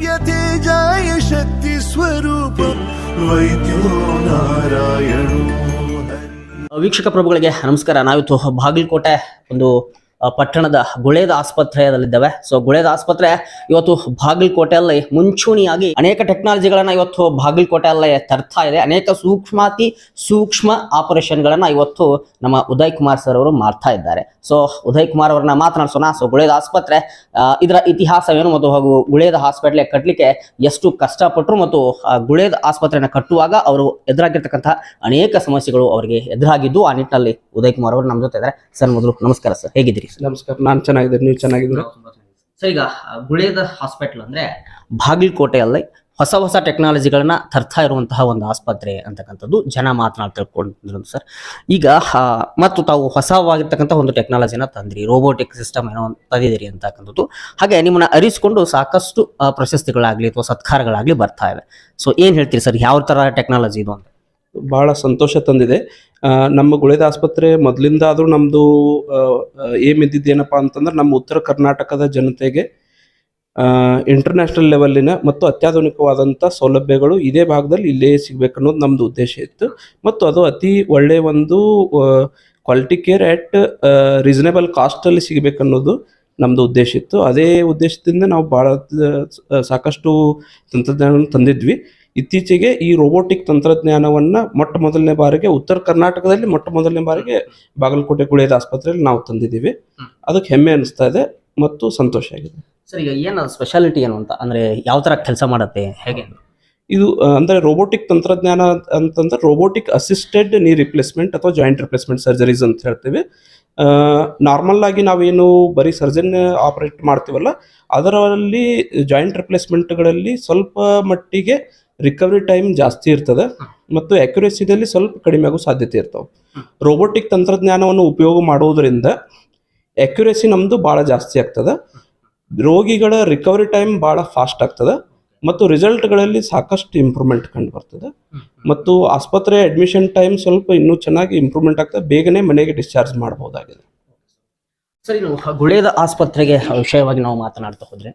ದಿವ್ಯ ಶಕ್ತಿ ಸ್ವರೂಪ ವೈದ್ಯೋ ನಾರಾಯಣ ವೀಕ್ಷಕ ಪ್ರಭುಗಳಿಗೆ ನಮಸ್ಕಾರ. ನಾವಿತ್ತು ಬಾಗಲಕೋಟೆ ಒಂದು ಪಟ್ಟಣದ ಗುಳೇದ ಆಸ್ಪತ್ರೆಯಲ್ಲಿದ್ದಾವೆ. ಸೊ ಗುಳೇದ ಆಸ್ಪತ್ರೆ ಇವತ್ತು ಬಾಗಲಕೋಟೆಯಲ್ಲಿ ಮುಂಚೂಣಿಯಾಗಿ ಅನೇಕ ಟೆಕ್ನಾಲಜಿಗಳನ್ನ ಇವತ್ತು ಬಾಗಲಕೋಟೆಯಲ್ಲೇ ತರ್ತಾ ಇದೆ. ಅನೇಕ ಸೂಕ್ಷ್ಮಾತಿ, ಸೂಕ್ಷ್ಮ ಆಪರೇಷನ್ಗಳನ್ನ ಇವತ್ತು ನಮ್ಮ ಉದಯ್ ಕುಮಾರ್ ಸರ್ ಅವರು ಮಾಡ್ತಾ ಇದ್ದಾರೆ. ಸೊ ಉದಯ್ ಕುಮಾರ್ ಅವರನ್ನ ಮಾತನಾಡಿಸೋಣ. ಸೊ ಗುಳೇದ ಆಸ್ಪತ್ರೆ ಇದರ ಇದರ ಇತಿಹಾಸವೇನು ಮತ್ತು ಹಾಗೂ ಗುಳೇದ ಹಾಸ್ಪಿಟ್ಲ್ ಕಟ್ಟಲಿಕ್ಕೆ ಎಷ್ಟು ಕಷ್ಟಪಟ್ಟರು ಮತ್ತು ಗುಳೇದ ಆಸ್ಪತ್ರೆನ ಕಟ್ಟುವಾಗ ಅವರು ಎದುರಾಗಿರ್ತಕ್ಕಂತಹ ಅನೇಕ ಸಮಸ್ಯೆಗಳು ಅವರಿಗೆ ಎದುರಾಗಿದ್ದು ಆ ನಿಟ್ಟಿನಲ್ಲಿ ಉದಯ್ ಕುಮಾರ್ ಅವರು ನಮ್ಮ ಜೊತೆ ಇದ್ದಾರೆ. ಸರ್ ಮೊದಲು ನಮಸ್ಕಾರ ಸರ್ ಹೇಗಿದ್ದೀರಿ? ನಮಸ್ಕಾರ. ನಾನು ಚೆನ್ನಾಗಿದ್ದೀನಿ. ನೀವು ಚೆನ್ನಾಗಿದ್ದೀರಾ? ಸೊ ಈಗ ಗುಳೇದ ಹಾಸ್ಪಿಟಲ್ ಅಂದ್ರೆ ಬಾಗಲಕೋಟೆಯಲ್ಲಿ ಹೊಸ ಹೊಸ ಟೆಕ್ನಾಲಜಿಗಳನ್ನ ತರ್ತಾ ಇರುವಂತಹ ಒಂದು ಆಸ್ಪತ್ರೆ ಅಂತಕ್ಕಂಥದ್ದು ಜನ ಮಾತನಾಡ್ ತಿಳ್ಕೊಂಡಿದ್ರು ಸರ್ ಈಗ ಮತ್ತು ತಾವು ಹೊಸವಾಗಿರ್ತಕ್ಕಂಥ ಒಂದು ಟೆಕ್ನಾಲಜಿನ ತಂದ್ರಿ. ರೋಬೋಟಿಕ್ ಸಿಸ್ಟಮ್ ಏನೋ ತಂದಿದ್ದೀರಿ ಅಂತಕ್ಕಂಥದ್ದು. ಹಾಗೆ ನಿಮ್ಮನ್ನ ಅರಿಸ್ಕೊಂಡು ಸಾಕಷ್ಟು ಪ್ರಶಸ್ತಿಗಳಾಗಲಿ ಅಥವಾ ಸತ್ಕಾರಗಳಾಗ್ಲಿ ಬರ್ತಾ ಇವೆ. ಸೊ ಏನು ಹೇಳ್ತೀರಿ ಸರ್ ಯಾವ ಥರ ಟೆಕ್ನಾಲಜಿ ಇದು ಅಂತ? ಬಹಳ ಸಂತೋಷ ತಂದಿದೆ. ನಮ್ಮ ಗುಳೇದ ಆಸ್ಪತ್ರೆ ಮೊದಲಿಂದ ಆದರೂ ನಮ್ಮದು ಏಮ್ ಇದ್ದಿದ್ದೇನಪ್ಪ ಅಂತಂದ್ರೆ ನಮ್ಮ ಉತ್ತರ ಕರ್ನಾಟಕದ ಜನತೆಗೆ ಇಂಟರ್ನ್ಯಾಷನಲ್ ಲೆವೆಲ್ಲಿನ ಮತ್ತು ಅತ್ಯಾಧುನಿಕವಾದಂಥ ಸೌಲಭ್ಯಗಳು ಇದೇ ಭಾಗದಲ್ಲಿ ಇಲ್ಲೇ ಸಿಗ್ಬೇಕನ್ನೋದು ನಮ್ಮದು ಉದ್ದೇಶ ಇತ್ತು. ಮತ್ತು ಅದು ಅತಿ ಒಳ್ಳೆಯ ಒಂದು ಕ್ವಾಲಿಟಿ ಕೇರ್ ಆ್ಯಟ್ ರೀಸನೇಬಲ್ ಕಾಸ್ಟಲ್ಲಿ ಸಿಗಬೇಕನ್ನೋದು ನಮ್ಮದು ಉದ್ದೇಶ ಇತ್ತು. ಅದೇ ಉದ್ದೇಶದಿಂದ ನಾವು ಭಾಳ ಸಾಕಷ್ಟು ತಂತ್ರಜ್ಞಾನವನ್ನು ತಂದಿದ್ವಿ. ಇತ್ತೀಚೆಗೆ ಈ ರೋಬೋಟಿಕ್ ತಂತ್ರಜ್ಞಾನವನ್ನ ಮೊಟ್ಟ ಮೊದಲನೇ ಬಾರಿಗೆ ಉತ್ತರ ಕರ್ನಾಟಕದಲ್ಲಿ ಮೊಟ್ಟ ಮೊದಲನೇ ಬಾರಿಗೆ ಬಾಗಲಕೋಟೆ ಗುಳಿಯದ ಆಸ್ಪತ್ರೆಯಲ್ಲಿ ನಾವು ತಂದಿದ್ದೀವಿ. ಅದಕ್ಕೆ ಹೆಮ್ಮೆ ಅನಿಸ್ತಾ ಇದೆ ಮತ್ತು ಸಂತೋಷ ಆಗಿದೆ. ಸರ್ ಈಗ ಏನು ಸ್ಪೆಷಾಲಿಟಿ ಏನು ಅಂತ? ಅಂದ್ರೆ ಯಾವ ತರ ಕೆಲಸ ಮಾಡುತ್ತೆ? ಹೇಗೆ? ಇದು ಅಂದರೆ ಅಂದ್ರೆ ರೋಬೋಟಿಕ್ ತಂತ್ರಜ್ಞಾನ ಅಂತಂದ್ರೆ ರೋಬೋಟಿಕ್ ಅಸಿಸ್ಟೆಡ್ ನೀ ರಿಪ್ಲೇಸ್ಮೆಂಟ್ ಅಥವಾ ಜಾಯಿಂಟ್ ರಿಪ್ಲೇಸ್ಮೆಂಟ್ ಸರ್ಜರೀಸ್ ಅಂತ ಹೇಳ್ತೇವೆ. ನಾರ್ಮಲ್ ಆಗಿ ನಾವೇನು ಬರೀ ಸರ್ಜನ್ ಆಪರೇಟ್ ಮಾಡ್ತೀವಲ್ಲ ಅದರಲ್ಲಿ ಜಾಯಿಂಟ್ ರಿಪ್ಲೇಸ್ಮೆಂಟ್ಗಳಲ್ಲಿ ಸ್ವಲ್ಪ ಮಟ್ಟಿಗೆ ರಿಕವರಿ ಟೈಮ್ ಜಾಸ್ತಿ ಇರ್ತದೆ ಮತ್ತು ಅಕ್ಯುರೇಸಿದಲ್ಲಿ ಸ್ವಲ್ಪ ಕಡಿಮೆ ಆಗೋ ಸಾಧ್ಯತೆ ಇರ್ತಾವೆ. ರೋಬೋಟಿಕ್ ತಂತ್ರಜ್ಞಾನವನ್ನು ಉಪಯೋಗ ಮಾಡೋದ್ರಿಂದ ಅಕ್ಯುರೇಸಿ ನಮ್ಮದು ಭಾಳ ಜಾಸ್ತಿ ಆಗ್ತದೆ. ರೋಗಿಗಳ ರಿಕವರಿ ಟೈಮ್ ಭಾಳ ಫಾಸ್ಟ್ ಆಗ್ತದೆ ಮತ್ತು ರಿಸಲ್ಟ್ಗಳಲ್ಲಿ ಸಾಕಷ್ಟು ಇಂಪ್ರೂವ್ಮೆಂಟ್ ಕಂಡು ಬರ್ತದೆ ಮತ್ತು ಆಸ್ಪತ್ರೆ ಅಡ್ಮಿಷನ್ ಟೈಮ್ ಸ್ವಲ್ಪ ಇನ್ನೂ ಚೆನ್ನಾಗಿ ಇಂಪ್ರೂವ್ಮೆಂಟ್ ಆಗ್ತದೆ. ಬೇಗನೆ ಮನೆಗೆ ಡಿಸ್ಚಾರ್ಜ್ ಮಾಡಬಹುದಾಗಿದೆ ಸರಿ, ನಾವು ಗುಳೇದ ಆಸ್ಪತ್ರೆಗೆ ವಿಷಯವಾಗಿ ನಾವು ಮಾತನಾಡ್ತಾ ಹೋದ್ರೆ,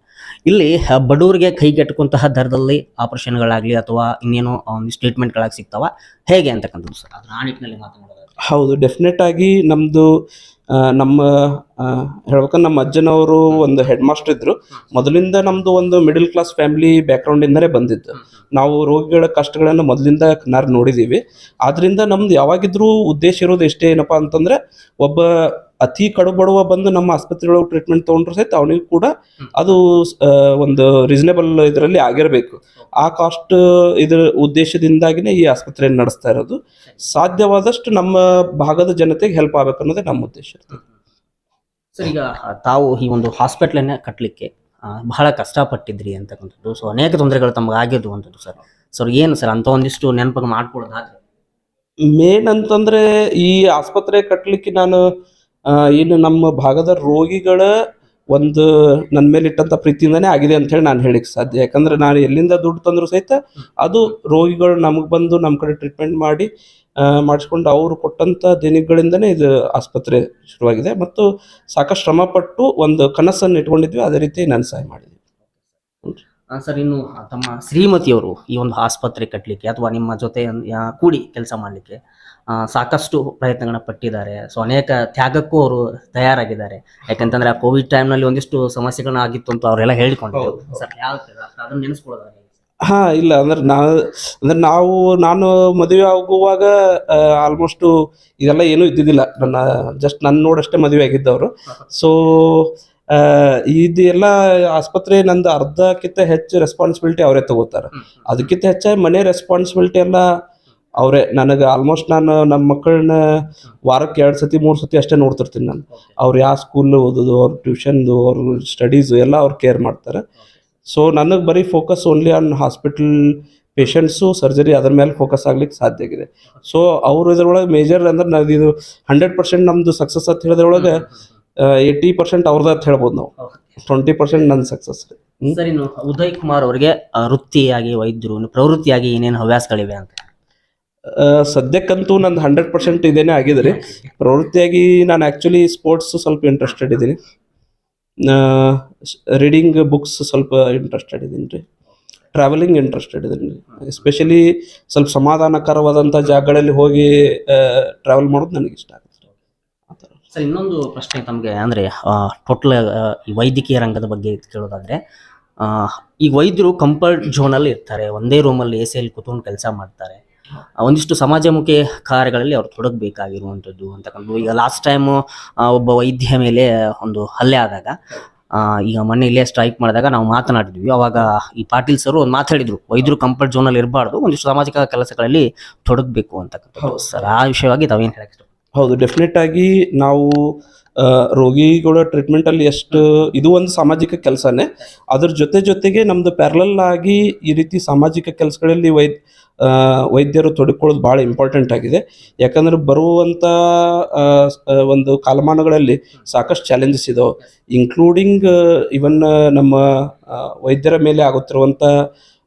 ಇಲ್ಲಿ ಬಡವರಿಗೆ ಕೈಗೆಟುಕುವಂತಹ ದರದಲ್ಲಿ ಆಪರೇಷನ್ಗಳಾಗಲಿ ಅಥವಾ ಇನ್ನೇನೋ ಸ್ಟೇಟ್ಮೆಂಟ್ಗಳಾಗಿ ಸಿಗ್ತಾವ, ಹೇಗೆ ಅಂತಕ್ಕಂಥದ್ದು ಸರ್? ಅದನ್ನ ಆ ನಿಟ್ಟಿನಲ್ಲಿ ಮಾತನಾಡೋದು ಹೌದು ಡೆಫಿನೆಟ್ ಆಗಿ ನಮ್ಮದು ನಮ್ಮ ಹೇಳ್ಬೇಕಂದ್ರೆ ನಮ್ಮ ಅಜ್ಜನವರು ಒಂದು ಹೆಡ್ ಮಾಸ್ಟರ್ ಇದ್ರು. ಮೊದಲಿಂದ ನಮ್ಮದು ಒಂದು ಮಿಡಲ್ ಕ್ಲಾಸ್ ಫ್ಯಾಮಿಲಿ ಬ್ಯಾಕ್ಗ್ರೌಂಡಿಂದನೇ ಬಂದಿದ್ದು ನಾವು ರೋಗಿಗಳ ಕಷ್ಟಗಳನ್ನು ಮೊದಲಿಂದ ನಾರು ನೋಡಿದ್ದೀವಿ ಆದ್ರಿಂದ ನಮ್ದು ಯಾವಾಗಿದ್ರೂ ಉದ್ದೇಶ ಇರೋದು ಎಷ್ಟೇ ಏನಪ್ಪಾ ಅಂತಂದ್ರೆ, ಒಬ್ಬ ಅತಿ ಕಡು ಬಡವ ಬಂದು ನಮ್ಮ ಆಸ್ಪತ್ರೆಯೊಳಗೆ ಟ್ರೀಟ್ಮೆಂಟ್ ತೊಗೊಂಡ್ರು ಸಹಿತ ಅವನಿಗೂ ಕೂಡ ಅದು ಒಂದು ರೀಸನೇಬಲ್ ಇದರಲ್ಲಿ ಆಗಿರಬೇಕು. ಆ ಕಾಸ್ಟ್ ಇದ್ರ ಉದ್ದೇಶದಿಂದಾಗಿನೇ ಈ ಆಸ್ಪತ್ರೆಯನ್ನು ನಡೆಸ್ತಾ ಇರೋದು. ಸಾಧ್ಯವಾದಷ್ಟು ನಮ್ಮ ಭಾಗದ ಜನತೆಗೆ ಹೆಲ್ಪ್ ಆಗ್ಬೇಕು ಅನ್ನೋದೇ ನಮ್ಮ ಉದ್ದೇಶ ಇರ್ತದೆ. ಸರ್ ಈಗ ತಾವು ಈ ಒಂದು ಹಾಸ್ಪಿಟ್ಲನ್ನ ಕಟ್ಟಲಿಕ್ಕೆ ಬಹಳ ಕಷ್ಟಪಟ್ಟಿದ್ರಿ ಅಂತಕ್ಕಂಥದ್ದು. ಸೊ ಅನೇಕ ತೊಂದರೆಗಳು ತಮಗೆ ಅಂತದ್ದು ಸರ್. ಸರ್ ಏನು ಸರ್ ಅಂತ ಒಂದಿಷ್ಟು ನೆನಪು ಮಾಡ್ಕೊಳ್ಳೋದಾದ್ರೆ ಮೇನ್ ಅಂತಂದ್ರೆ ಈ ಆಸ್ಪತ್ರೆ ಕಟ್ಟಲಿಕ್ಕೆ ನಾನು ಏನು ನಮ್ಮ ಭಾಗದ ರೋಗಿಗಳ ಒಂದು ನನ್ನ ಮೇಲೆ ಇಟ್ಟಂತ ಪ್ರೀತಿಯಿಂದನೇ ಆಗಿದೆ ಅಂತ ಹೇಳಿ ನಾನು ಹೇಳಿಕ್ ಸಾಧ್ಯ. ಯಾಕಂದ್ರೆ ನಾನು ಎಲ್ಲಿಂದ ದುಡ್ಡು ತಂದ್ರು ಸಹಿತ ಅದು ರೋಗಿಗಳು ನಮಗೆ ಬಂದು ನಮ್ಮ ಕಡೆ ಟ್ರೀಟ್ಮೆಂಟ್ ಮಾಡಿ ಮಾಡಿಸ್ಕೊಂಡು ಅವರು ಕೊಟ್ಟಂತ ದೇಣಿಗೆಗಳಿಂದನೇ ಇದು ಆಸ್ಪತ್ರೆ ಶುರುವಾಗಿದೆ. ಮತ್ತು ಸಾಕಷ್ಟು ಶ್ರಮಪಟ್ಟು ಒಂದು ಕನಸನ್ನು ಇಟ್ಕೊಂಡಿದ್ವಿ. ಅದೇ ರೀತಿ ನಾನು ಸಹಾಯ ಮಾಡಿದ್ವಿ. ಸರ್, ಇನ್ನು ತಮ್ಮ ಶ್ರೀಮತಿಯವರು ಈ ಒಂದು ಆಸ್ಪತ್ರೆ ಕಟ್ಟಲಿಕ್ಕೆ ಅಥವಾ ನಿಮ್ಮ ಜೊತೆ ಕೂಡಿ ಕೆಲಸ ಮಾಡಲಿಕ್ಕೆ ಸಾಕಷ್ಟು ಪ್ರಯತ್ನಗಳನ್ನ ಪಟ್ಟಿದ್ದಾರೆ. ಸೊ ಅನೇಕ ತ್ಯಾಗಕ್ಕೂ ಅವರು ತಯಾರಾಗಿದ್ದಾರೆ. ಯಾಕಂತಂದ್ರೆ ಆ ಕೋವಿಡ್ ಟೈಮ್ನಲ್ಲಿ ಒಂದಿಷ್ಟು ಸಮಸ್ಯೆಗಳನ್ನ ಆಗಿತ್ತು ಅಂತ ಅವರೆಲ್ಲ ಹೇಳಿಕೊಂಡಿದ್ರು. ಹೌದು. ಸರ್ ಯಾವ ಅದನ್ನ ಹಾ ಇಲ್ಲ ಅಂದ್ರೆ ನಾ ಅಂದ್ರೆ ನಾವು ನಾನು ಮದುವೆ ಆಗುವಾಗ ಆಲ್ಮೋಸ್ಟ್ ಇದೆಲ್ಲ ಏನೂ ಇದ್ದಿದ್ದಿಲ್ಲ. ನನ್ನ ಜಸ್ಟ್ ನನ್ನ ನೋಡಷ್ಟೇ ಮದುವೆ ಆಗಿದ್ದವರು. ಸೊ ಇದೆಲ್ಲ ಆಸ್ಪತ್ರೆ ನಂದು ಅರ್ಧಕ್ಕಿಂತ ಹೆಚ್ಚು ರೆಸ್ಪಾನ್ಸಿಬಿಲಿಟಿ ಅವರೇ ತಗೋತಾರೆ. ಅದಕ್ಕಿಂತ ಹೆಚ್ಚಾಗಿ ಮನೆ ರೆಸ್ಪಾನ್ಸಿಬಿಲಿಟಿ ಎಲ್ಲ ಅವರೇ ನನಗೆ ಆಲ್ಮೋಸ್ಟ್ ನಾನು ನಮ್ಮ ಮಕ್ಕಳನ್ನ ವಾರಕ್ಕೆ ಎರಡು ಸತಿ ಮೂರು ಸತಿ ಅಷ್ಟೇ ನೋಡ್ತಿರ್ತೀನಿ ನಾನು. ಅವ್ರು ಯಾವ ಸ್ಕೂಲ್ ಓದೋದು ಅವ್ರ ಟ್ಯೂಷನ್ದು ಅವ್ರ ಸ್ಟಡೀಸು ಎಲ್ಲ ಅವ್ರು ಕೇರ್ ಮಾಡ್ತಾರೆ. ಸೊ ನನಗೆ ಬರೀ focus only on hospital patients surgery ಅದ್ರ ಮೇಲೆ ಫೋಕಸ್ ಆಗ್ಲಿಕ್ಕೆ ಸಾಧ್ಯ ಆಗಿದೆ. ಸೊ ಅವರು ಇದ್ರೊಳಗೆ ಮೇಜರ್ ಅಂದ್ರೆ ನಾವು ಇದು ಹಂಡ್ರೆಡ್ ಪರ್ಸೆಂಟ್ ನಮ್ದು ಸಕ್ಸಸ್ ಅಂತ ಹೇಳಿದ್ರೊಳಗೆ ಏಯ್ಟಿ ಪರ್ಸೆಂಟ್ ಅವ್ರದ್ದು ಅಂತ ಹೇಳ್ಬೋದು ನಾವು. ಟ್ವೆಂಟಿ ಪರ್ಸೆಂಟ್ ನನ್ನ ಸಕ್ಸಸ್ ಸರ್ ಇನ್ನು ಉದಯ್ ಕುಮಾರ್ ಅವರಿಗೆ ವೃತ್ತಿಯಾಗಿ ವೈದ್ಯರು ಪ್ರವೃತ್ತಿಯಾಗಿ ಏನೇನು ಹವ್ಯಾಸಗಳಿವೆ ಅಂತ? ಸದ್ಯಕ್ಕಂತೂ ನಂದು ಹಂಡ್ರೆಡ್ ಪರ್ಸೆಂಟ್ ಇದೇನೆ ಆಗಿದೆ ರೀ. ಪ್ರವೃತ್ತಿಯಾಗಿ ನಾನು ಆ್ಯಕ್ಚುಲಿ ಸ್ಪೋರ್ಟ್ಸ್ ಸ್ವಲ್ಪ ಇಂಟ್ರೆಸ್ಟೆಡ್ ಇದ್ದೀನಿ. ರೀಡಿಂಗ್ ಬುಕ್ಸ್ ಸ್ವಲ್ಪ ಇಂಟ್ರೆಸ್ಟೆಡ್ ಇದ್ದೀನಿ ರೀ. ಟ್ರಾವೆಲಿಂಗ್ ಇಂಟ್ರೆಸ್ಟೆಡ್ ಇದ್ದೀನಿ ರೀ. ಎಸ್ಪೆಷಲಿ ಸ್ವಲ್ಪ ಸಮಾಧಾನಕರವಾದಂಥ ಜಾಗಗಳಲ್ಲಿ ಹೋಗಿ ಟ್ರಾವೆಲ್ ಮಾಡೋದು ನನಗೆ ಇಷ್ಟ ಆಗುತ್ತೆ ಸರ್, ಇನ್ನೊಂದು ಪ್ರಶ್ನೆ ತಮಗೆ ಅಂದರೆ ಟೋಟಲ್ ವೈದ್ಯಕೀಯ ರಂಗದ ಬಗ್ಗೆ ಕೇಳೋದಾದರೆ ಈಗ ವೈದ್ಯರು ಕಂಫರ್ಟ್ ಝೋನಲ್ಲಿ ಇರ್ತಾರೆ. ಒಂದೇ ರೂಮಲ್ಲಿ ಎ ಸಿಯಲ್ಲಿ ಕೂತ್ಕೊಂಡು ಕೆಲಸ ಮಾಡ್ತಾರೆ. ಒಂದಿಷ್ಟು ಸಮಾಜಮುಖಿ ಕಾರ್ಯಗಳಲ್ಲಿ ಅವ್ರು ತೊಡಗಬೇಕಾಗಿರುವಂಥದ್ದು ಅಂತಕ್ಕಂಥದ್ದು ಈಗ ಲಾಸ್ಟ್ ಟೈಮು ಒಬ್ಬ ವೈದ್ಯ ಮೇಲೆ ಒಂದು ಹಲ್ಲೆ ಆದಾಗ ಈಗ ಮೊನ್ನೆ ಇಲ್ಲೇ ಸ್ಟ್ರೈಕ್ ಮಾಡಿದಾಗ ನಾವು ಮಾತನಾಡಿದ್ವಿ. ಅವಾಗ ಈ ಪಾಟೀಲ್ ಸರ್ ಒಂದು ಮಾತಾಡಿದ್ರು ವೈದ್ಯರು ಕಂಫರ್ಟ್ ಝೋನಲ್ಲಿ ಇರಬಾರ್ದು ಒಂದಿಷ್ಟು ಸಾಮಾಜಿಕ ಕೆಲಸಗಳಲ್ಲಿ ತೊಡಗಬೇಕು ಅಂತಕ್ಕಂಥದ್ದು ಸರ್ ಆ ವಿಷಯವಾಗಿ ತಾವೇನು ಹೇಳಕ್ಕೆ ಹೌದು ಡೆಫಿನೆಟ್ ಆಗಿ ನಾವು ರೋಗಿಗಳ ಟ್ರೀಟ್ಮೆಂಟ್ ಅಲ್ಲಿ ಎಷ್ಟು ಇದು ಒಂದು ಸಾಮಾಜಿಕ ಕೆಲಸನೇ. ಅದ್ರ ಜೊತೆ ಜೊತೆಗೆ ನಮ್ದು ಪ್ಯಾರಲಲ್ ಆಗಿ ಈ ರೀತಿ ಸಾಮಾಜಿಕ ಕೆಲಸಗಳಲ್ಲಿ ವೈದ್ ಆ, ವೈದ್ಯರು ತೊಡಕೊಳ್ಳೋದು ಭಾಳ ಇಂಪಾರ್ಟೆಂಟ್ ಆಗಿದೆ. ಯಾಕಂದ್ರೆ ಬರುವಂಥ ಒಂದು ಕಾಲಮಾನಗಳಲ್ಲಿ ಸಾಕಷ್ಟು ಚಾಲೆಂಜಸ್ ಇದಾವೆ. ಇನ್ಕ್ಲೂಡಿಂಗ್ ಇವನ್ ನಮ್ಮ ವೈದ್ಯರ ಮೇಲೆ ಆಗುತ್ತಿರುವಂಥ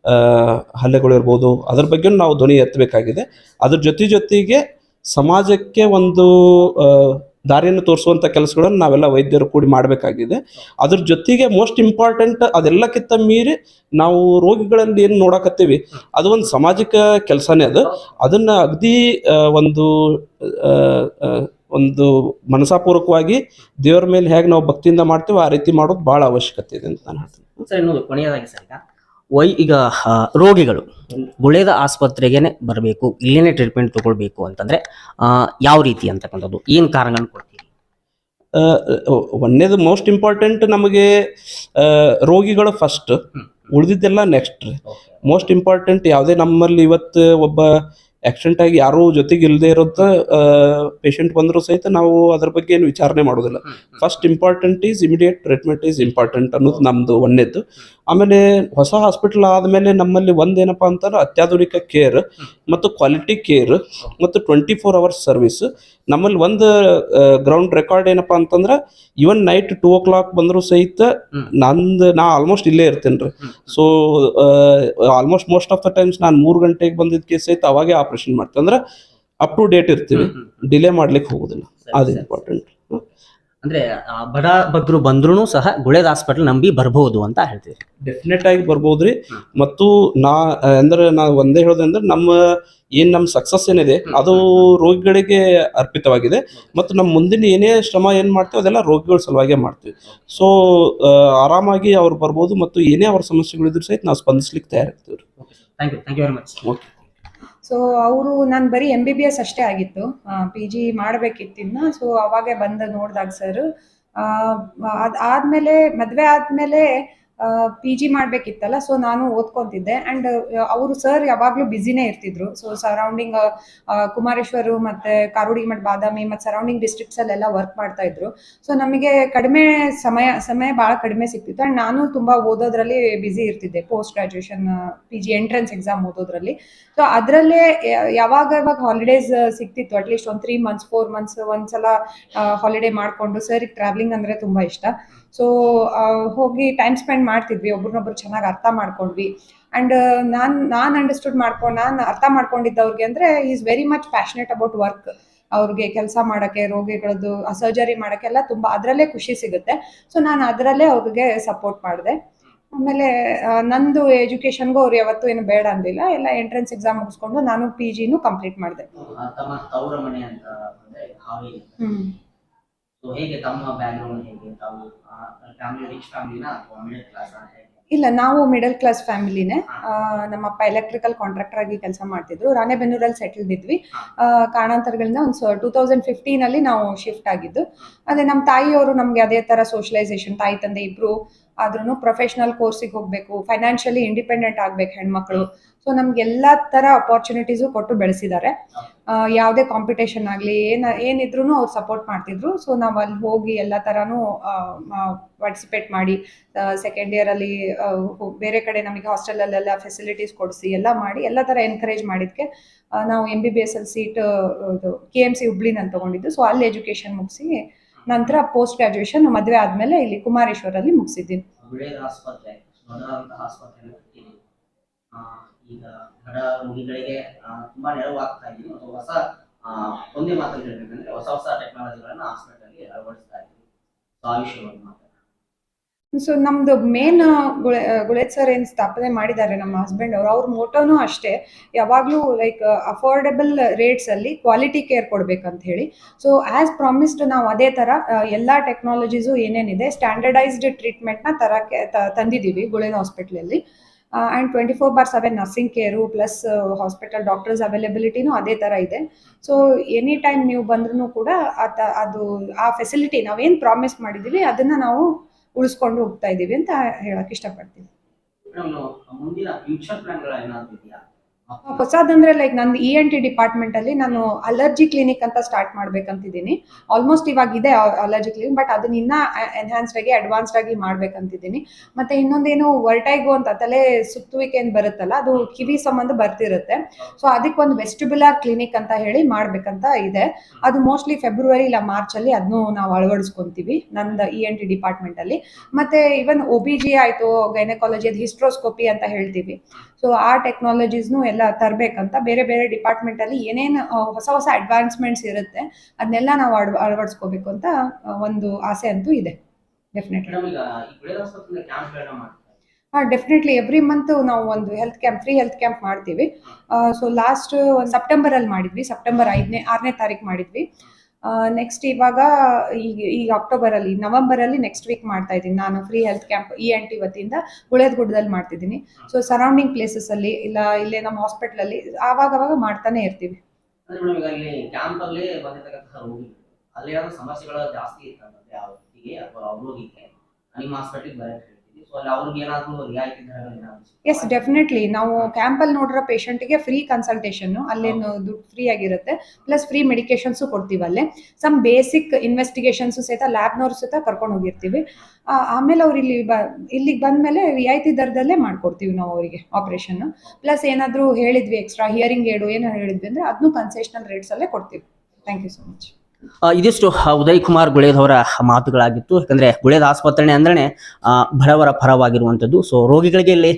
ಹಲ್ಲೆಗಳು ಹಲ್ಲೆಗಳಿರ್ಬೋದು ಅದ್ರ ಬಗ್ಗೆ ನಾವು ಧ್ವನಿ ಎತ್ತಬೇಕಾಗಿದೆ. ಅದ್ರ ಜೊತೆ ಜೊತೆಗೆ ಸಮಾಜಕ್ಕೆ ಒಂದು ದಾರಿಯನ್ನು ತೋರಿಸುವಂಥ ಕೆಲಸಗಳನ್ನು ನಾವೆಲ್ಲ ವೈದ್ಯರು ಕೂಡಿ ಮಾಡಬೇಕಾಗಿದೆ. ಅದ್ರ ಜೊತೆಗೆ ಮೋಸ್ಟ್ ಇಂಪಾರ್ಟೆಂಟ್ ಅದೆಲ್ಲಕ್ಕಿಂತ ಮೀರಿ ನಾವು ರೋಗಿಗಳಲ್ಲಿ ಏನು ನೋಡಕತ್ತೀವಿ, ಅದು ಒಂದು ಸಾಮಾಜಿಕ ಕೆಲಸನೇ ಅದು. ಅದನ್ನು ಅಗದಿ ಒಂದು ಒಂದು ಮನಸಾಪೂರ್ವಕವಾಗಿ ದೇವರ ಮೇಲೆ ಹೇಗೆ ನಾವು ಭಕ್ತಿಯಿಂದ ಮಾಡ್ತೀವಿ ಆ ರೀತಿ ಮಾಡೋದು ಭಾಳ ಅವಶ್ಯಕತೆ ಇದೆ ಅಂತ ನಾನು ಹೇಳ್ತೀನಿ. ಇನ್ನೊಂದು ಕೊನೆಯದಾಗಿ ಸರ್ ವೈ ಈಗ ರೋಗಿಗಳು ಗುಳೇದ ಆಸ್ಪತ್ರೆಗೇನೆ ಬರಬೇಕು ಇಲ್ಲೇನೆ ಟ್ರೀಟ್ಮೆಂಟ್ ತಗೊಳ್ಬೇಕು ಅಂತಂದ್ರೆ ಯಾವ ರೀತಿ ಅಂತಕ್ಕಂಥದ್ದು? ಏನು ಕಾರಣಗಳನ್ನು ಕೊಡ್ತೀವಿ ಒಂದೇದು ಮೋಸ್ಟ್ ಇಂಪಾರ್ಟೆಂಟ್ ನಮಗೆ ರೋಗಿಗಳು ಫಸ್ಟ್ ಉಳಿದಿದ್ದೆಲ್ಲ ನೆಕ್ಸ್ಟ್ ರೀ ಮೋಸ್ಟ್ ಇಂಪಾರ್ಟೆಂಟ್ ಯಾವುದೇ ನಮ್ಮಲ್ಲಿ ಇವತ್ತು ಒಬ್ಬ ಆಕ್ಸಿಡೆಂಟ್ ಆಗಿ ಯಾರೂ ಜೊತೆಗೆ ಇಲ್ಲದೆ ಇರೋದ ಪೇಷಂಟ್ ಬಂದರೂ ಸಹಿತ ನಾವು ಅದ್ರ ಬಗ್ಗೆ ಏನು ವಿಚಾರಣೆ ಮಾಡೋದಿಲ್ಲ. First important is immediate treatment is important ಅನ್ನೋದು ನಮ್ಮದು ಒಂದೇದ್ದು ಆಮೇಲೆ ಹೊಸ ಹಾಸ್ಪಿಟಲ್ ಆದಮೇಲೆ ನಮ್ಮಲ್ಲಿ ಒಂದೇನಪ್ಪ ಅಂತಂದ್ರೆ ಅತ್ಯಾಧುನಿಕ ಕೇರ್ ಮತ್ತು ಕ್ವಾಲಿಟಿ ಕೇರ್ ಮತ್ತು ಟ್ವೆಂಟಿ ಫೋರ್ ಅವರ್ಸ್ ಸರ್ವಿಸ್ ನಮ್ಮಲ್ಲಿ ಒಂದು ಗ್ರೌಂಡ್ ರೆಕಾರ್ಡ್ ಏನಪ್ಪಾ ಅಂತಂದ್ರೆ even night two o'clock ಬಂದರೂ ಸಹಿತ. ನಂದು ನಾ ಆಲ್ಮೋಸ್ಟ್ ಇಲ್ಲೇ ಇರ್ತೀನಿ ರೀ. So almost most of the times ನಾನು ಮೂರು ಗಂಟೆಗೆ ಬಂದಿದ್ದಕ್ಕೆ ಸಹಿತ ಅವಾಗೇ ಆಪರೇಷನ್ ಮಾಡ್ತೀನಿ. ಅಂದ್ರೆ ಅಪ್ ಟು ಡೇಟ್ ಇರ್ತೀವಿ. ಡಿಲೇ ಮಾಡ್ಲಿಕ್ಕೆ ಹೋಗೋದಿಲ್ಲ. ಅದು ಇಂಪಾರ್ಟೆಂಟ್ ಅಂದ್ರೆ ಬಡ ಬಗ್ರು ಬಂದ್ರು ಸಹ ಗುಳೇದ ಹಾಸ್ಪಿಟಲ್ ನಂಬಿ ಬರ್ಬೋದು ಅಂತ ಹೇಳ್ತೀವಿ. ಡೆಫಿನೆಟ್ ಆಗಿ ಬರ್ಬೋದ್ರಿ. ಮತ್ತು ನಾ ಅಂದ್ರೆ ನಾ ಒಂದೇ ಹೇಳೋದಂದ್ರೆ ನಮ್ಮ ಏನ್ ನಮ್ಮ ಸಕ್ಸಸ್ ಏನಿದೆ ಅದು ರೋಗಿಗಳಿಗೆ ಅರ್ಪಿತವಾಗಿದೆ. ಮತ್ತು ನಮ್ಮ ಮುಂದಿನ ಏನೇ ಶ್ರಮ ಏನ್ ಮಾಡ್ತೀವಿ ಅದೆಲ್ಲ ರೋಗಿಗಳ ಸಲುವಾಗಿ ಮಾಡ್ತೀವಿ. ಸೊ ಆರಾಮಾಗಿ ಅವ್ರು ಬರ್ಬೋದು ಮತ್ತು ಏನೇ ಅವ್ರ ಸಮಸ್ಯೆಗಳಿದ್ರು ಸಹಿತ ನಾವು ಸ್ಪಂದಿಸ್ಲಿಕ್ಕೆ ತಯಾರಿರ್ತೀವಿ thank you thank you very much okay so ಅವರು ನಾನು ಬರೀ ಎಂ ಬಿ ಬಿ ಎಸ್ ಅಷ್ಟೇ ಆಗಿತ್ತು. P G ಮಾಡಬೇಕಿತ್ತಿನ್ನ. ಸೊ ಅವಾಗೆ ಬಂದು ನೋಡಿದಾಗ ಸರ್ ಅದು, ಆದಮೇಲೆ, ಮದುವೆ ಆದಮೇಲೆ ಪಿ ಜಿ ಮಾಡಬೇಕಿತ್ತಲ್ಲ ಸೊ ನಾನು ಓದ್ಕೊತಿದ್ದೆ. ಆ್ಯಂಡ್ ಅವರು ಸರ್ ಯಾವಾಗಲೂ ಬ್ಯುಸಿನೇ ಇರ್ತಿದ್ರು. ಸೊ ಸರೌಂಡಿಂಗ್ ಕುಮಾರೇಶ್ವರು ಮತ್ತು ಕಾರೋಡಿ ಮಠ ಬಾದಾಮಿ ಮತ್ತು ಸರೌಂಡಿಂಗ್ ಡಿಸ್ಟ್ರಿಕ್ಟ್ಸಲ್ಲೆಲ್ಲ ವರ್ಕ್ ಮಾಡ್ತಾ ಇದ್ರು. ಸೊ ನಮಗೆ ಕಡಿಮೆ ಸಮಯ ಸಮಯ ಭಾಳ ಕಡಿಮೆ ಸಿಕ್ತಿತ್ತು. ಆ್ಯಂಡ್ ನಾನು ತುಂಬ ಓದೋದ್ರಲ್ಲಿ ಬ್ಯುಸಿ ಇರ್ತಿದ್ದೆ post graduation P G entrance exam ಓದೋದ್ರಲ್ಲಿ. So ಅದರಲ್ಲೇ ಯಾವಾಗ ಯಾವಾಗ ಹಾಲಿಡೇಸ್ ಸಿಕ್ತಿತ್ತು ಅಟ್ಲೀಸ್ಟ್ ಒಂದು ತ್ರೀ ಮಂತ್ಸ್ ಫೋರ್ ಮಂತ್ಸ್ ಒಂದ್ಸಲ ಹಾಲಿಡೇ ಮಾಡಿಕೊಂಡು ಸರ್ ಟ್ರಾವೆಲಿಂಗ್ ಅಂದರೆ ತುಂಬ ಇಷ್ಟ. ಸೊ ಹೋಗಿ ಟೈಮ್ ಸ್ಪೆಂಡ್ ಮಾಡ್ತಿದ್ವಿ ಒಬ್ರನ್ನೊಬ್ರು ಚೆನ್ನಾಗಿ ಅರ್ಥ ಮಾಡ್ಕೊಂಡ್ವಿ. ಆ್ಯಂಡ್ ನಾನು ನಾನು ಅಂಡರ್ಸ್ಟುಡ್ ಮಾಡ್ಕೊಂಡು ನಾನು ಅರ್ಥ ಮಾಡ್ಕೊಂಡಿದ್ದವ್ರಿಗೆ ಅಂದರೆ is very much passionate about work ಅವ್ರಿಗೆ ಕೆಲಸ ಮಾಡೋಕ್ಕೆ ರೋಗಿಗಳದ್ದು ಸರ್ಜರಿ ಮಾಡೋಕ್ಕೆಲ್ಲ ತುಂಬ ಅದರಲ್ಲೇ ಖುಷಿ ಸಿಗುತ್ತೆ. ಸೊ ನಾನು ಅದರಲ್ಲೇ ಅವ್ರಿಗೆ ಸಪೋರ್ಟ್ ಮಾಡಿದೆ. ಆಮೇಲೆ ನಂದು ಎಜುಕೇಶನ್ಗೂ ಅವ್ರು ಯಾವತ್ತೂ ಏನು ಬೇಡ ಅಂದಿಲ್ಲ. ಎಲ್ಲ ಎಂಟ್ರೆನ್ಸ್ ಎಕ್ಸಾಮ್ ಮುಗಿಸ್ಕೊಂಡು ನಾನು ಪಿ ಜಿನೂ ಕಂಪ್ಲೀಟ್ ಮಾಡಿದೆ. ಹೇಗೆ ತಮ್ಮ ಬ್ಯಾಕ್ಗ್ರೌಂಡ್ ಹೇಗೆ? ತಾವು ಫ್ಯಾಮಿಲಿ ರಿಚ್ ಫ್ಯಾಮಿಲಿನ ಅಥವಾ ಮಿಡಲ್ ಕ್ಲಾಸ್ ಹೇಗೆ? ಇಲ್ಲ ನಾವು ಮಿಡಲ್ ಕ್ಲಾಸ್ ಫ್ಯಾಮಿಲಿನೇ ನಮ್ಮಪ್ಪ ಎಲೆಕ್ಟ್ರಿಕಲ್ ಕಾಂಟ್ರಾಕ್ಟರ್ ಆಗಿ ಕೆಲಸ ಮಾಡ್ತಿದ್ರು. ರಾಣೆಬೆನ್ನೂರಲ್ಲಿ ಸೆಟಲ್ಡ್ ಇದ್ವಿ. ಕಾರಣಾಂತರಗಳಿಂದ ಒಂದು ಟೂ ತೌಸಂಡ್ ಫಿಫ್ಟೀನಲ್ಲಿ ನಾವು ಶಿಫ್ಟ್ ಆಗಿದ್ದು. ಅದೇ ನಮ್ಮ ತಾಯಿಯವರು ನಮಗೆ ಅದೇ ಥರ ಸೋಷಲೈಸೇಷನ್ ತಾಯಿ ತಂದೆ ಇಬ್ಬರು ಆದ್ರೂ ಪ್ರೊಫೆಷ್ನಲ್ ಕೋರ್ಸಿಗೆ ಹೋಗಬೇಕು ಫೈನಾನ್ಷಿಯಲಿ ಇಂಡಿಪೆಂಡೆಂಟ್ ಆಗಬೇಕು ಹೆಣ್ಮಕ್ಳು. ಸೊ ನಮ್ಗೆ ಎಲ್ಲಾ ಥರ ಅಪರ್ಚುನಿಟೀಸು ಕೊಟ್ಟು ಬೆಳೆಸಿದ್ದಾರೆ ಯಾವುದೇ ಕಾಂಪಿಟೇಷನ್ ಆಗಲಿ, ಏನು ಏನಿದ್ರು ಅವ್ರು ಸಪೋರ್ಟ್ ಮಾಡ್ತಿದ್ರು. ಸೊ ನಾವು ಅಲ್ಲಿ ಹೋಗಿ ಎಲ್ಲ ಥರನೂ ಪಾರ್ಟಿಸಿಪೇಟ್ ಮಾಡಿ ಸೆಕೆಂಡ್ ಇಯರಲ್ಲಿ ಬೇರೆ ಕಡೆ ನಮಗೆ ಹಾಸ್ಟೆಲಲ್ಲೆಲ್ಲ ಫೆಸಿಲಿಟೀಸ್ ಕೊಡಿಸಿ, ಎಲ್ಲ ಮಾಡಿ, ಎಲ್ಲ ಥರ ಎನ್ಕರೇಜ್ ಮಾಡಿದ್ಕೆ ನಾವು ಎಂ ಬಿ ಬಿ ಎಸ್ ಅಲ್ಲಿ ಸೀಟ್ ಇದು ಕೆ ಎಂ ಸಿ ಹುಬ್ಳಿನಲ್ಲಿ ತಗೊಂಡಿದ್ದು. ಸೊ ಅಲ್ಲಿ ಎಜುಕೇಷನ್ ಮುಗಿಸಿ ನಂತರ ಪೋಸ್ಟ್ ಗ್ರಾಜುಯೇಷನ್ ಮದುವೆ ಆದಮೇಲೆ ಇಲ್ಲಿ ಕುಮಾರೇಶ್ವರಲ್ಲಿ ಮುಗಿಸಿದ್ದೀನಿ. ಗುಳೇದ ಆಸ್ಪತ್ರೆ ದೊಡ್ಡದಾದಂತಹ ಆಸ್ಪತ್ರೆ ಕಟ್ಟಿದ್ದೀವಿ ಈಗ ಬಡ ರೋಗಿಗಳಿಗೆ ತುಂಬಾ ನೆರವಾಗ್ತಾ ಇದ್ದೀವಿ ಮತ್ತು ಹೊಸ ಒಂದೇ ಮಾತಲ್ಲಿ ಹೇಳ್ಬೇಕಂದ್ರೆ ಹೊಸ ಹೊಸ ಟೆಕ್ನಾಲಜಿಗಳನ್ನ ಹಾಸ್ಪಿಟಲ್ ಅಳವಡಿಸ್ತಾ ಇದ್ದೀವಿ ಆ ವಿಷಯವನ್ನು ಮಾತಾಡೋಣ ಸೊ ನಮ್ದು ಮೇನ್ ಗುಳೆ ಗುಳೇದ್ ಸರ್ ಏನು ಸ್ಥಾಪನೆ ಮಾಡಿದ್ದಾರೆ ನಮ್ಮ ಹಸ್ಬೆಂಡ್ ಅವರು, ಅವ್ರ ಮೋಟೋನು ಅಷ್ಟೇ. ಯಾವಾಗಲೂ ಲೈಕ್ ಅಫೋರ್ಡೆಬಲ್ ರೇಟ್ಸ್ ಅಲ್ಲಿ ಕ್ವಾಲಿಟಿ ಕೇರ್ ಕೊಡ್ಬೇಕಂತ ಹೇಳಿ. ಸೊ ಆಸ್ ಪ್ರಾಮಿಸ್ಡ್ ನಾವು ಅದೇ ತರ ಎಲ್ಲಾ ಟೆಕ್ನಾಲಜೀಸು ಏನೇನಿದೆ ಸ್ಟ್ಯಾಂಡರ್ಡೈಸ್ಡ್ ಟ್ರೀಟ್ಮೆಂಟ್ನ ತರಕ್ಕೆ ಗುಳೇದ್ ಹಾಸ್ಪಿಟ್ಲಲ್ಲಿ and twenty four bar seven nursing care plus hospital doctors ಅವೈಲಬಿಲಿಟಿನೂ ಅದೇ ಥರ ಇದೆ. ಸೊ ಎನಿ ಟೈಮ್ ನೀವು ಬಂದ್ರೂ ಕೂಡ, ಅದು ಆ ಫೆಸಿಲಿಟಿ ನಾವೇನು ಪ್ರಾಮಿಸ್ ಮಾಡಿದ್ದೀವಿ ಅದನ್ನು ನಾವು ಉಳಿಸ್ಕೊಂಡು ಹೋಗ್ತಾ ಇದ್ದೀವಿ ಅಂತ ಹೇಳಕ್ ಇಷ್ಟಪಡ್ತೀನಿ. ಹೊಸದಂದ್ರೆ ಲೈಕ್ ನಂದು ಇ ಎನ್ ಟಿ ಡಿಪಾರ್ಟ್ಮೆಂಟ್ ಅಲ್ಲಿ ನಾನು ಅಲರ್ಜಿ ಕ್ಲಿನಿಕ್ ಅಂತ ಸ್ಟಾರ್ಟ್ ಮಾಡ್ಬೇಕಂತಿದ್ದೀನಿ. ಆಲ್ಮೋಸ್ಟ್ ಇವಾಗ ಇದೆ ಅಲರ್ಜಿ ಕ್ಲಿನಿಕ್ ಬಟ್ ಅದನ್ನ ಇನ್ನ ಎನ್ಹಾನ್ಸ್ಡ್ ಆಗಿ ಅಡ್ವಾನ್ಸ್ಡ್ ಆಗಿ ಮಾಡ್ಬೇಕಂತಿದ್ದೀನಿ. ಮತ್ತೆ ಇನ್ನೊಂದೇನು ವರ್ಟೈಗೋ ಅಂತ, ತಲೆ ಸುತ್ತುವಿಕೆ ಏನ್ ಬರುತ್ತಲ್ಲ, ಅದು ಕಿವಿ ಸಂಬಂಧ ಬರ್ತಿರುತ್ತೆ. ಸೊ ಅದಕ್ಕೆ ಒಂದು ವೆಸ್ಟಿಬ್ಯುಲರ್ ಕ್ಲಿನಿಕ್ ಅಂತ ಹೇಳಿ ಮಾಡ್ಬೇಕಂತ ಇದೆ. ಅದು ಮೋಸ್ಟ್ಲಿ ಫೆಬ್ರವರಿ ಇಲ್ಲ ಮಾರ್ಚ್ ಅಲ್ಲಿ ಅದನ್ನು ನಾವು ಅಳವಡಿಸ್ಕೊಂತೀವಿ, ನಂದು ಇ ಎನ್ ಟಿ ಡಿಪಾರ್ಟ್ಮೆಂಟ್ ಅಲ್ಲಿ. ಮತ್ತೆ ಇವನ್ ಒ ಬಿ ಜಿ ಆಯ್ತು ಗೈನಕಾಲಜಿ ಅದು ಹಿಸ್ಟ್ರೋಸ್ಕೋಪಿ ಅಂತ ಹೇಳ್ತೀವಿ. ಸೊ ಆ ಟೆಕ್ನಾಲಜೀಸ್ನು ಎಲ್ಲ ತರಬೇಕಂತ ಬೇರೆ ಬೇರೆ ಡಿಪಾರ್ಟ್ಮೆಂಟ್ ಅಲ್ಲಿ ಏನೇನು ಹೊಸ ಹೊಸ ಅಡ್ವಾನ್ಸ್ಮೆಂಟ್ಸ್ ಇರುತ್ತೆ ಅದನ್ನೆಲ್ಲ ನಾವು ಅಡ್ ಅಳವಡಿಸ್ಕೋಬೇಕು ಅಂತ ಒಂದು ಆಸೆ ಅಂತೂ ಇದೆ. ಡೆಫಿನೆಟ್ಲಿ ಹಾಂ ಡೆಫಿನೆಟ್ಲಿ ಎವ್ರಿ ಮಂತ್ ನಾವು ಒಂದು health camp free health camp ಮಾಡ್ತೀವಿ. ಸೊ ಲಾಸ್ಟ್ ಸೆಪ್ಟೆಂಬರಲ್ಲಿ ಮಾಡಿದ್ವಿ. ಸೆಪ್ಟೆಂಬರ್ ಐದನೇ ಆರನೇ ತಾರೀಕು ಮಾಡಿದ್ವಿ. ನೆಕ್ಸ್ಟ್ ಇವಾಗ ಈಗ ಈಗ ನವೆಂಬರ್ ಅಲ್ಲಿ ನೆಕ್ಸ್ಟ್ ವೀಕ್ ಮಾಡ್ತಾ ಇದ್ದೀನಿ. ನಾನು free health camp E N T ವತಿಯಿಂದ ಗುಳೇದಗುಡ್ಡದಲ್ಲಿ ಮಾಡ್ತಿದ್ದೀನಿ. ಸೊ ಸರೌಂಡಿಂಗ್ ಪ್ಲೇಸಸಲ್ಲಿ ಇಲ್ಲ, ಇಲ್ಲೇ ನಮ್ಮ ಹಾಸ್ಪಿಟ್ಲಲ್ಲಿ ಆವಾಗ ಅವಾಗ ಮಾಡ್ತಾನೆ ಇರ್ತೀವಿ. ಅಲ್ಲಿ ಅಲ್ಲಿ ಸಮಸ್ಯೆಗಳು ಜಾಸ್ತಿ ನಿಮ್ಮ ಹಾಸ್ಪಿಟಲ್ ಎಸ್ ಡೆಫಿನೆಟ್ಲಿ ನಾವು ಕ್ಯಾಂಪಲ್ಲಿ ನೋಡಿರೋ ಪೇಷಂಟ್ಗೆ ಫ್ರೀ ಕನ್ಸಲ್ಟೇಷನ್ ಅಲ್ಲೇನು ದುಡ್ಡು ಫ್ರೀ ಆಗಿರುತ್ತೆ ಪ್ಲಸ್ ಫ್ರೀ ಮೆಡಿಕೇಶನ್ಸು ಕೊಡ್ತೀವಿ ಅಲ್ಲೇ. ಸಮ್ ಬೇಸಿಕ್ ಇನ್ವೆಸ್ಟಿಗೇಷನ್ಸು ಸಹಿತ ಲ್ಯಾಬ್ನವ್ರು ಸಹಿತ ಕರ್ಕೊಂಡು ಹೋಗಿರ್ತೀವಿ. ಆಮೇಲೆ ಅವ್ರು ಇಲ್ಲಿ ಬ ಇಲ್ಲಿಗೆ ಬಂದಮೇಲೆ ರಿಯಾಯಿತಿ ದರದಲ್ಲೇ ಮಾಡ್ಕೊಡ್ತೀವಿ ನಾವು ಅವರಿಗೆ ಆಪ್ರೇಷನ್ ಪ್ಲಸ್ ಏನಾದರೂ ಹೇಳಿದ್ವಿ ಎಕ್ಸ್ಟ್ರಾ ಹಿಯರಿಂಗ್ ಏಡು ಏನೋ ಹೇಳಿದ್ವಿ ಅಂದರೆ ಅದನ್ನು ಕನ್ಸೆಷನಲ್ ರೇಟ್ಸಲ್ಲೇ ಕೊಡ್ತೀವಿ. ಥ್ಯಾಂಕ್ ಯು ಸೊ ಮಚ್ ಇದಿಷ್ಟು ಉದಯ್ ಕುಮಾರ್ ಗುಳೇದ್ ಅವರ ಮಾತುಗಳಾಗಿತ್ತು. ಯಾಕಂದ್ರೆ ಗುಳೇದ ಆಸ್ಪತ್ರೆ ಅಂದ್ರೆ ಬಡವರ ಪರವಾಗಿರುವಂಥದ್ದು. ಸೊ ರೋಗಿಗಳಿಗೆ ಇಲ್ಲಿ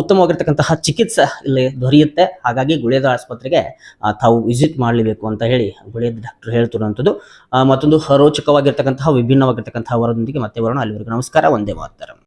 ಉತ್ತಮವಾಗಿರ್ತಕ್ಕಂತಹ ಚಿಕಿತ್ಸೆ ಇಲ್ಲಿ ದೊರೆಯುತ್ತೆ. ಹಾಗಾಗಿ ಗುಳೇದ ಆಸ್ಪತ್ರೆಗೆ ತಾವು ವಿಸಿಟ್ ಮಾಡಲೇಬೇಕು ಅಂತ ಹೇಳಿ ಗುಳೇದ ಡಾಕ್ಟರ್ ಹೇಳ್ತಿರುವಂಥದ್ದು. ಮತ್ತೊಂದು ರೋಚಕವಾಗಿರ್ತಕ್ಕಂತಹ ವಿಭಿನ್ನವಾಗಿರ್ತಕ್ಕಂತಹ ವರದೊಂದಿಗೆ ಮತ್ತೆ ಬರೋಣ. ಅಲ್ಲಿವರೆಗೂ ನಮಸ್ಕಾರ. ಒಂದೇ ಮಾತರಂ.